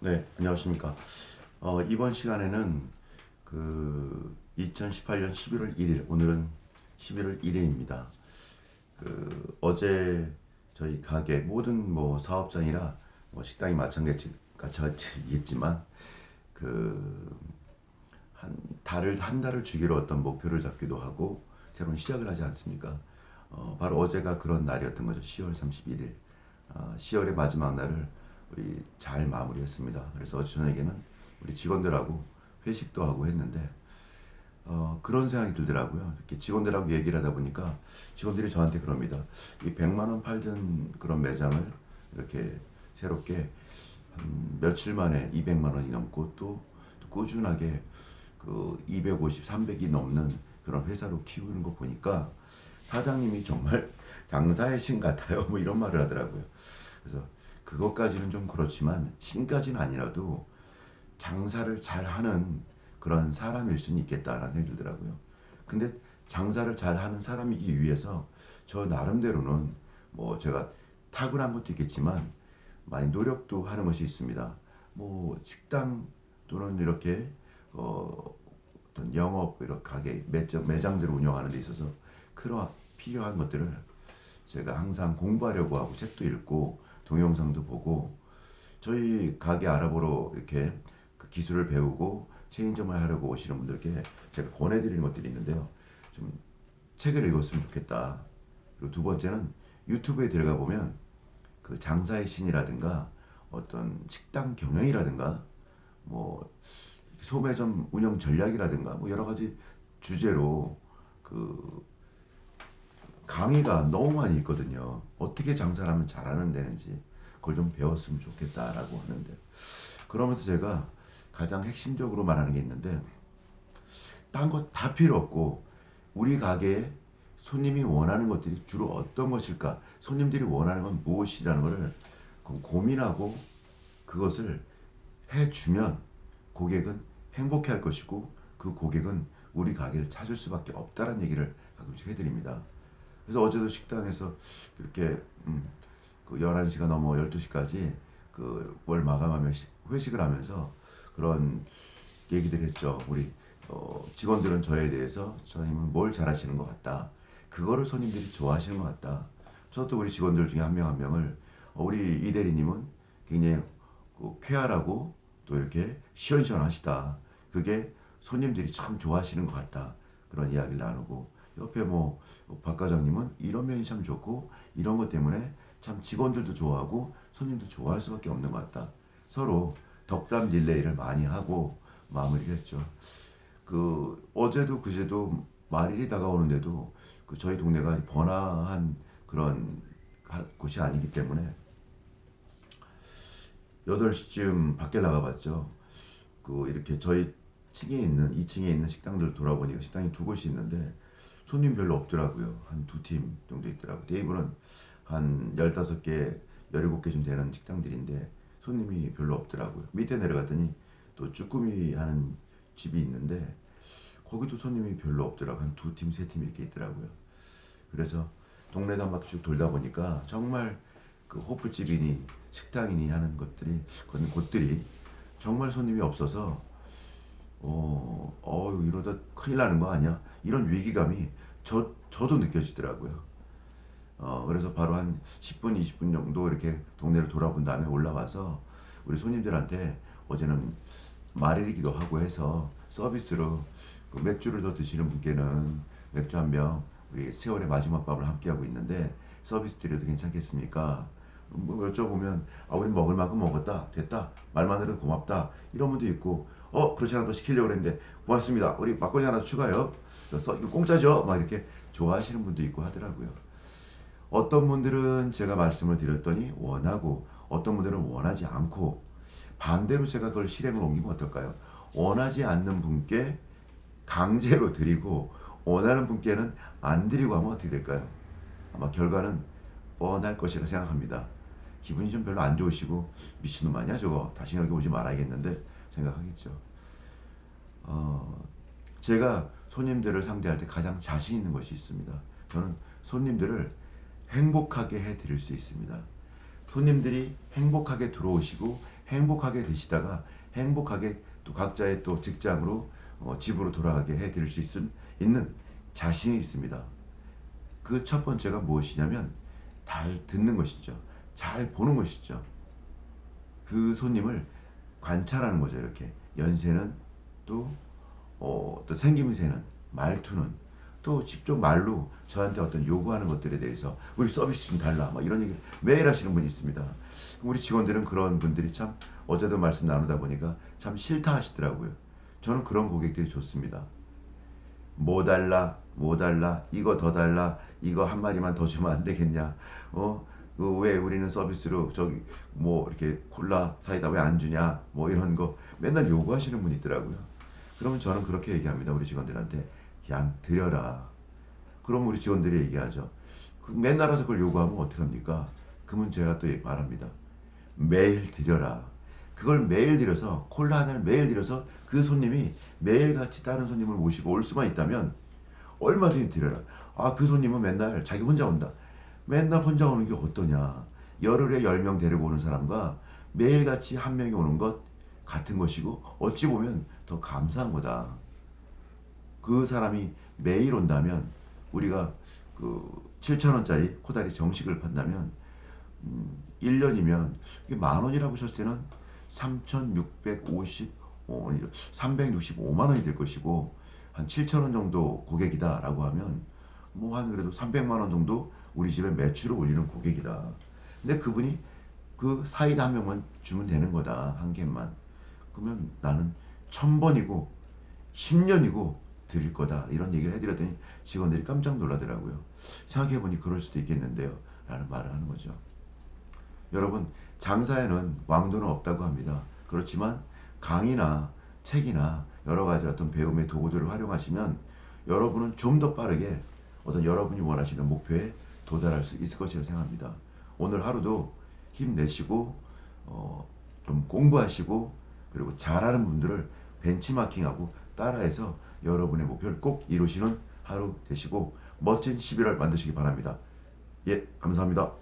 네, 안녕하십니까. 어, 이번 시간에는 그 2018년 11월 1일, 오늘은 11월 1일입니다. 그 어제 저희 가게 모든 뭐 사업장이나 뭐 식당이 마찬가지 마찬가지겠지만 그 한 달을 한 달을 주기로 어떤 목표를 잡기도 하고 새로운 시작을 하지 않습니까? 어, 바로 어제가 그런 날이었던 거죠. 10월 31일. 어, 10월의 마지막 날을 우리 잘 마무리했습니다. 그래서 저녁에는 우리 직원들하고 회식도 하고 했는데 어, 그런 생각이 들더라고요. 이렇게 직원들하고 얘기를 하다 보니까 직원들이 저한테 그럽니다. 이 100만 원 팔던 그런 매장을 이렇게 새롭게 한 며칠 만에 200만 원이 넘고 또, 또 꾸준하게 그 250, 300이 넘는 그런 회사로 키우는 거 보니까 사장님이 정말 장사의 신 같아요. 뭐 이런 말을 하더라고요. 그래서 그것까지는 좀 그렇지만 신까지는 아니라도 장사를 잘 하는 그런 사람일 수는 있겠다라는 생각이 들더라고요. 근데 장사를 잘 하는 사람이기 위해서 저 나름대로는 뭐 제가 탁월한 것도 있겠지만 많이 노력도 하는 것이 있습니다. 뭐 식당 또는 이렇게 어 어떤 영업 이런 가게 매장 매장들을 운영하는 데 있어서 그런 필요한 것들을 제가 항상 공부하려고 하고 책도 읽고 동영상도 보고 저희 가게 알아보러 이렇게 그 기술을 배우고 체인점을 하려고 오시는 분들께 제가 권해드리는 것들이 있는데요. 좀 책을 읽었으면 좋겠다. 그리고 두 번째는 유튜브에 들어가 보면 그 장사의 신이라든가 어떤 식당 경영이라든가 뭐 소매점 운영 전략이라든가 뭐 여러 가지 주제로 그 강의가 너무 많이 있거든요. 어떻게 장사를 하면 잘하는 데는지 그걸 좀 배웠으면 좋겠다라고 하는데 그러면서 제가 가장 핵심적으로 말하는 게 있는데 딴거다 필요 없고 우리 가게에 손님이 원하는 것들이 주로 어떤 것일까? 손님들이 원하는 건 무엇이라는 것을 고- 고민하고 그것을 해주면 고객은 행복해 할 것이고 그 고객은 우리 가게를 찾을 수밖에 없다는 얘기를 가끔씩 해드립니다. 그래서 어제도 식당에서 이렇게 음, 그 11시가 넘어 12시까지 그 월 마감하며 시- 회식을 하면서 그런 얘기들 했죠. 우리 어, 직원들은 저에 대해서 저님은 뭘 잘하시는 것 같다. 그거를 손님들이 좋아하시는 것 같다. 저도 우리 직원들 중에 한명한 명을 어, 우리 이 대리님은 굉장히 그 쾌활하고 또 이렇게 시원시원하시다. 그게 손님들이 참 좋아하시는 것 같다. 그런 이야기를 나누고 옆에 뭐 박 과장님은 이런 면이 참 좋고 이런 것 때문에 참 직원들도 좋아하고 손님도 좋아할 수밖에 없는 것 같다. 서로 덕담 릴레이를 많이 하고 마무리를 했죠. 그 어제도 그제도 말일이 다가오는데도 그 저희 동네가 번화한 그런 가- 곳이 아니기 때문에 8시쯤 밖에 나가봤죠. 그 이렇게 저희 층에 있는 2층에 있는 식당들 돌아보니까 식당이 두 곳이 있는데 손님 별로 없더라고요. 한 두 팀 정도 있더라고요. 테이블은 한 15개, 17개쯤 되는 식당들인데 손님이 별로 없더라고요. 밑에 내려갔더니 또 쭈꾸미 하는 집이 있는데 거기도 손님이 별로 없더라고요. 한 두 팀, 세 팀 이렇게 있더라고요. 그래서 한 바퀴 쭉 돌다 보니까 정말 그 호프집이니 식당이니 하는 것들이 그런 곳들이 정말 손님이 없어서 어, 어 이러다 큰일 나는 거 아니야? 이런 위기감이 저 저도 느껴지더라고요. 어, 그래서 바로 한 10분, 20분 정도 이렇게 동네를 돌아본 다음에 올라와서 우리 손님들한테 어제는 말일이기도 하고 해서 서비스로 그 맥주를 더 드시는 분께는 맥주 한 병 우리 세월의 마지막 밤을 함께 하고 있는데 서비스 드려도 괜찮겠습니까? 뭐 여쭤보면 아 우리 먹을 만큼 먹었다 됐다 말만 해도 고맙다 이런 분도 있고 어 그렇지 않아도 시키려고 했는데. 고맙습니다. 우리 막걸리 하나 더 추가요. 써 이거 공짜죠? 막 이렇게 좋아하시는 분도 있고 하더라고요. 어떤 분들은 제가 말씀을 드렸더니 원하고 어떤 분들은 원하지 않고 반대로 제가 그걸 실행을 옮기면 어떨까요? 원하지 않는 분께 강제로 드리고 원하는 분께는 안 드리고 하면 어떻게 될까요? 아마 결과는 뻔할 것이라 생각합니다. 기분이 좀 별로 안 좋으시고 미친놈 아니야 저거? 다시 여기 오지 말아야겠는데 생각하겠죠. 어, 제가 손님들을 상대할 때 가장 자신 있는 것이 있습니다. 저는 손님들을 행복하게 해 드릴 수 있습니다. 손님들이 행복하게 들어오시고 행복하게 되시다가 행복하게 또 각자의 또 직장으로 어, 집으로 돌아가게 해 드릴 수 있, 있는 자신이 있습니다. 그 첫 번째가 무엇이냐면 잘 듣는 것이죠. 잘 보는 것이죠. 그 손님을 관찰하는 거죠. 이렇게 연세는 또, 어, 또 생김새는 말투는 또 직접 말로 저한테 어떤 요구하는 것들에 대해서 우리 서비스 좀 달라 막 이런 얘기 매일 하시는 분이 있습니다. 우리 직원들은 그런 분들이 참 어제도 말씀 나누다 보니까 참 싫다 하시더라고요. 저는 그런 고객들이 좋습니다. 뭐 달라, 뭐 달라, 이거 더 달라, 이거 한 마리만 더 주면 안 되겠냐? 어, 그 왜 우리는 서비스로 저기 뭐 이렇게 콜라 사이다 왜 안 주냐? 뭐 이런 거 맨날 요구하시는 분이 있더라고요. 그러면 저는 그렇게 얘기합니다. 우리 직원들한테 그냥 드려라. 그럼 우리 직원들이 얘기하죠. 그 맨날 와서 그걸 요구하면 어떡합니까? 그러면 제가 또 말합니다. 매일 드려라. 그걸 매일 드려서 콜라 하나를 매일 드려서 그 손님이 매일같이 다른 손님을 모시고 올 수만 있다면 얼마든지 드려라. 아 그 손님은 맨날 자기 혼자 온다. 맨날 혼자 오는 게 어떠냐. 열흘에 열 명 데리고 오는 사람과 매일같이 한 명이 오는 것 같은 것이고 어찌 보면 더 감사한 거다. 그 사람이 매일 온다면 우리가 그 7천 원짜리 코다리 정식을 판다면 음, 1년이면 이게 만 원이라고 하셨을 때는 3,650 어, 365만 원이 될 것이고 한 7천 원 정도 고객이다라고 하면 뭐 한 그래도 300만 원 정도 우리 집에 매출을 올리는 고객이다. 근데 그분이 그 사이다 한 명만 주면 되는 거다 한 개만. 그러면 나는 천 번이고 10년이고 드릴 거다 이런 얘기를 해드렸더니 직원들이 깜짝 놀라더라고요. 생각해보니 그럴 수도 있겠는데요. 라는 말을 하는 거죠. 여러분 장사에는 왕도는 없다고 합니다. 그렇지만 강의나 책이나 여러 가지 어떤 배움의 도구들을 활용하시면 여러분은 좀 더 빠르게 어떤 여러분이 원하시는 목표에 도달할 수 있을 것이라 생각합니다. 오늘 하루도 힘내시고 어, 좀 공부하시고 그리고 잘하는 분들을 벤치마킹하고 따라해서 여러분의 목표를 꼭 이루시는 하루 되시고 멋진 11월 만드시기 바랍니다. 예, 감사합니다.